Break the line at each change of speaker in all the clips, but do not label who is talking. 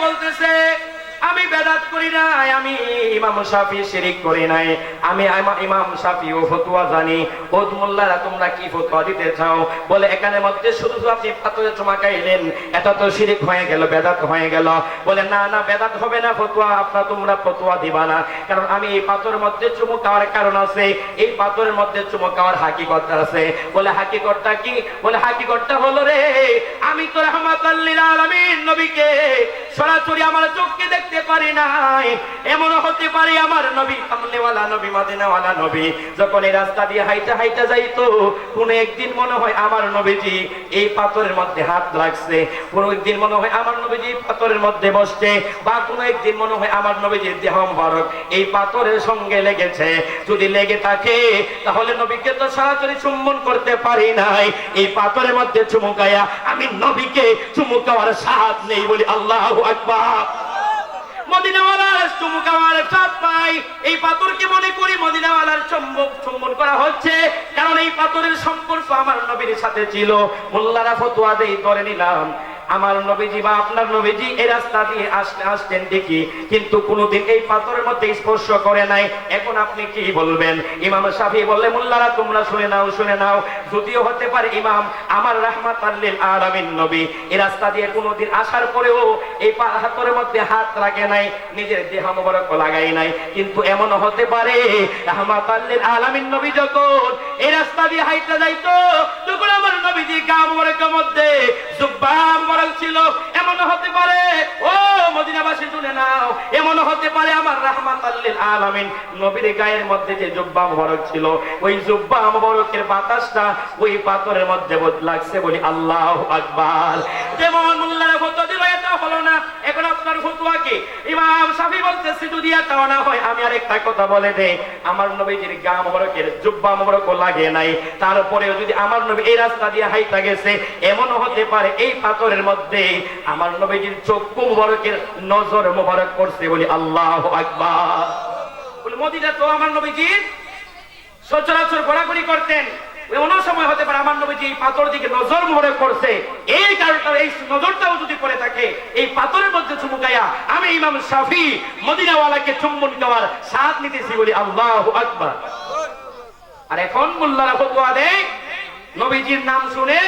বলতেছে আমি বেদাত করি নাই, আমি ইমাম শাফি শিরিক করি নাই। আমি ইমাম শাফি ও ফতুয়া জানি। ওদ মোল্লারা তোমরা কি ফতুয়া দিতে চাও? বলে, এখানে মধ্যে শুধু আপনি পাথরে চুমাকাইলেন এটা তো শিরিক হয়ে গেল, বেদাত হয়ে গেল। বলে, না না, বেদাত হবে না ফতুয়া, আপনার তোমরা ফতুয়া দিবা না। কারণ আমি এই পাথরের মধ্যে চুমু খাওয়ার কারণ আছে। এই পাথরের মধ্যে চুমু খাওয়ার হাকিকত আছে। বলে, হাকিকতটা কি? বলে, হাকিকতটা হলো রে, আমি তো রহমাতাল্লিল আলামিন নবীকে সরাসরি আমার চোখকে দেখতে পারি নাই। এমনও হতে পারে আমার নবী নবী নবী, যখন এই রাস্তা দিয়ে হাইটা হাইটা যাইতো একদিন মনে হয় আমার নবীজি এই পাথরের মধ্যে হাত একদিন মনে হয় আমার নবীজি পাথরের মধ্যে বসছে, বা একদিন মনে হয় আমার নবীজির দেহ মুবারক। এই পাথরের সঙ্গে লেগেছে, যদি লেগে থাকে, তাহলে নবীকে তো সরাসরি চুম্বন করতে পারি নাই। এই পাথরের মধ্যে চুমুকায়া, আমি নবীকে চুমুকাওয়ার সাহায্য নেই বলি আল্লাহ আকবার। এই পাথরকে মনে করি মদিনাওয়ালার চুম্বক চুম্বন করা হচ্ছে। কারণ এই পাথরের সম্পর্ক আমার নবীর সাথে ছিল। মোল্লারা ফতুয়া দেই, ধরে নিলাম। আমার নবীজি বা আপনার নবীজি এই রাস্তা দিয়ে আসলে আসতেন দেখি কিন্তু কোনোদিন এই পাথরের মধ্যে স্পর্শ করে নাই। এখন আপনি কি বলবেন? ইমাম সাফি বললে, মোল্লারা, তোমরা শুনে নাও শুনে নাও। যদিও হতে পারে ইমাম, আমার রাহমাত আল্লিল আলামিন নবী, এই রাস্তা দিয়ে কোনোদিন আসার পরেও এই পা- হাতের মধ্যে হাত রাখে নাই, নিজের দেহ মোবারক লাগাই নাই। কিন্তু এমনও হতে পারে রাহমাত আল্লিল আলামিন নবী যখন এই রাস্তা দিয়ে হাইতে যাইতো, তখন আমার নবীজি গা মোবারকের মধ্যে ছিল এমন হতে পারে। ও মদিনাবাসী, শুনে নাও এমন হতে পারে আমার রাহমাত আল্লিল আলামিন। নবীর গায়ের মধ্যে যে জুব্বা মোবারক ছিল, ওই জুব্বা মোবারকের বাতাসটা ওই পাথরের মধ্যে লাগছে বলি আল্লাহ আকবার। যেমন মোল্লারা না, এখন আপনার ফতোয়া কি? ইমাম সাফি না হয়, আমি কথা বলে দেই। আমার গা জুব্বা লাগে নাই। যদি আমার নবী এই রাস্তা দিয়ে গেছে, এমনও হতে পারে এই পাথরের মধ্যে আমার নবীজির চক্ষু মোবারকের নজর মোবারক করছে বলি আল্লাহ আকবার। মদিনা তো আমার নবীজির সচরাচর ঘোরাঘুরি করতেন। এমন সময় হতে পারে আমার নবীজি এই পাথর দিকে নজর মনে করছে। এই কারণটা এই নজরটাও যদি করে থাকে, এই পাথরের মধ্যে চুমুকাইয়া আমি ইমাম শাফি মদিনাওয়ালাকে চুম্বন দেওয়ার সাথ নিতেছি বলি আল্লাহ আকবার। আর এখন মোল্লারা ফতোয়া দেয়, নবীজির নাম শুনে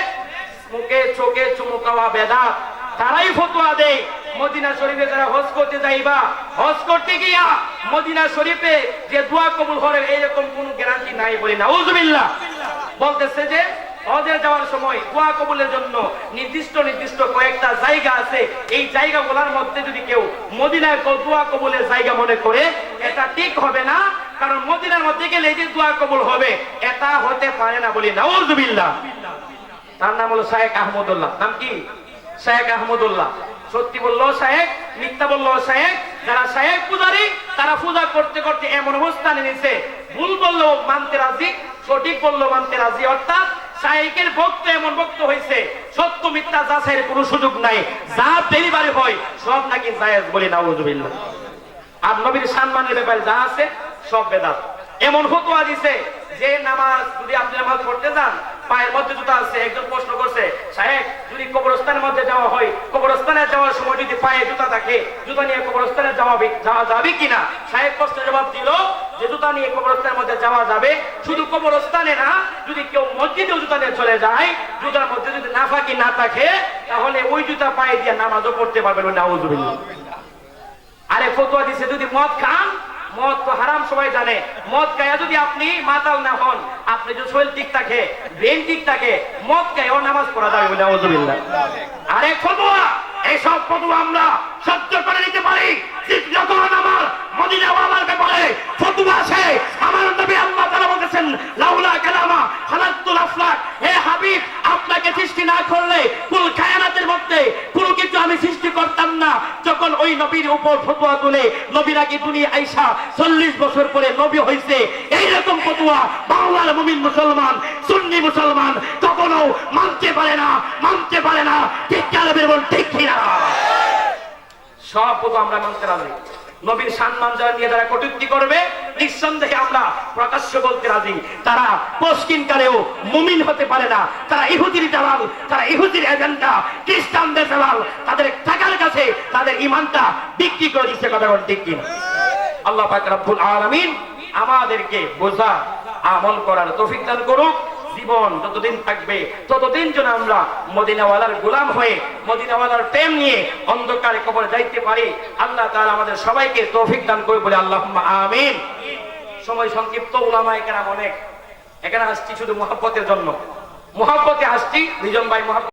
মুখে চোখে চুমুকাওয়া বেদা, তারাই ফতোয়া দেয়, মদিনা শরীফে যারা হজ করতে যাইবা, হজ করতে গিয়া মদিনা শরীফে যে দোয়া কবুল হবে এইরকম কোন গ্যারান্টি নাই বলি না উজবিল্লাহ বলতেছে যে হজে যাওয়ার সময় দোয়া কবুলের জন্য নির্দিষ্ট নির্দিষ্ট কয়েকটা জায়গা আছে। এই জায়গাগুলোর মধ্যে যদি কেউ মদিনায় দোয়া কবুলের জায়গা মনে করে, এটা ঠিক হবে না। কারণ মদিনার মধ্যে গেলে যে দোয়া কবুল হবে, এটা হতে পারে না বলি না উজবিল্লাহ তার নাম হলো শাহেক আহমদুল্লাহ। নাম কি? শাহেক আহমদুল্লাহ। সত্যি বলল শাহেক মিথ্যা বলল শাহেক যারা শাহেক পূজারি, তারা পূজা করতে করতে এমন অবস্থানে নিছে ভুল বলল মানতে রাজি। সঠিক বলল মানতে রাজি। অর্থাৎ শাহেকের ভক্ত এমন ভক্ত হয়েছে, সত্য মিথ্যা যাচাইয়ের কোনো সুযোগ নাই। যা ডেলিভারি হয়, সব নাকি জায়েজ বলি নাউজুবিল্লাহ। আর নবীর সম্মানের ব্যাপারে যা আছে, সব বেদাত। এমন ফতোয়া দিছে যে নামাজ যদি আপনি নামাজ পড়তে যান পায়ের মধ্যে জুতা আছে, একজন প্রশ্ন করছে, সাহেব, যদি কবরস্থানের মধ্যে যাওয়া হয়, কবরস্থানে যাওয়ার সময় যদি পায়ে জুতা থাকে, জুতা নিয়ে কবরস্থানে যাওয়া যাওয়া যাবে কিনা? সাহেব প্রশ্ন জবাব দিল, যে জুতা নিয়ে কবরস্থানের মধ্যে যাওয়া যাবে, শুধু কবরস্থানে না, যদি কেউ মসজিদেও জুতা নিয়ে চলে যায়, জুতার মধ্যে যদি নাফাকি না থাকে, তাহলে ওই জুতা পায়ে দিয়ে নামাজও পড়তে পারবেন নাউজুবিল্লাহ। আরে ফতোয়া দিছে, যদি মদ খান মদ তো হারাম সবাই জানে। মদ গায়া যদি আপনি মাতাল না হন, আপনি যদি শরীর ঠিক থাকে ব্রেন ঠিক থাকে, মদ গায়ে নামাজ পড়া যাবে আরে ফতোয়া এইসব ফতুয়া আমরা সৃষ্টি না করলে, কুল কায়নাতের মধ্যে কোনো কিছু আমি সৃষ্টি করতাম না। যখন ওই নবীর উপর ফতোয়া তুলে নবীর আগে দুনিয়া আইসা চল্লিশ বছর পরে নবী হয়েছে এইরকম ফতোয়া বাংলার মুমিন মুসলমান, সুন্নি মুসলমান কখনো মানতে পারে না, মানতে পারে না। ঠিক কালবের বল, ঠিক কিনা সব ফতোয়া আমরা মানতে রাজি। নবীর সম্মান যারা নিয়ে যারা কটূক্তি করবে, নিঃসন্দেহে আমরা প্রকাশ্য বলতে রাজি। তারা পশ্চিম কালেও মুমিন হতে পারে না। তারা ইহুদির দেওয়াল, তারা ইহুদির এজেন্ডা, খ্রিস্টানদের দেওয়াল, তাদের টাকার কাছে তাদের ইমানটা বিক্রি করে দিচ্ছে কথা ঠিক কিনা? আল্লাহ পাক রব্বুল আলামিন আমাদেরকে বোঝা, আমল করার তৌফিক দান করুক। জীবন যতদিন থাকবে, ততদিন যেন আমরা মদিনাওয়ালার গোলাম হয়ে, মদিনাওয়ালার প্রেম নিয়ে অন্ধকারে কবরে যাইতে পারি। আল্লাহ তারা আমাদের সবাইকে তৌফিক দান করে বলে আল্লাহ আমিন। সময় সংক্ষিপ্ত ওলামা এখানে অনেক। এখানে আসছি শুধু মহাব্বতের জন্য। মহাব্বতে আসছি রিজন ভাই মহাব্বত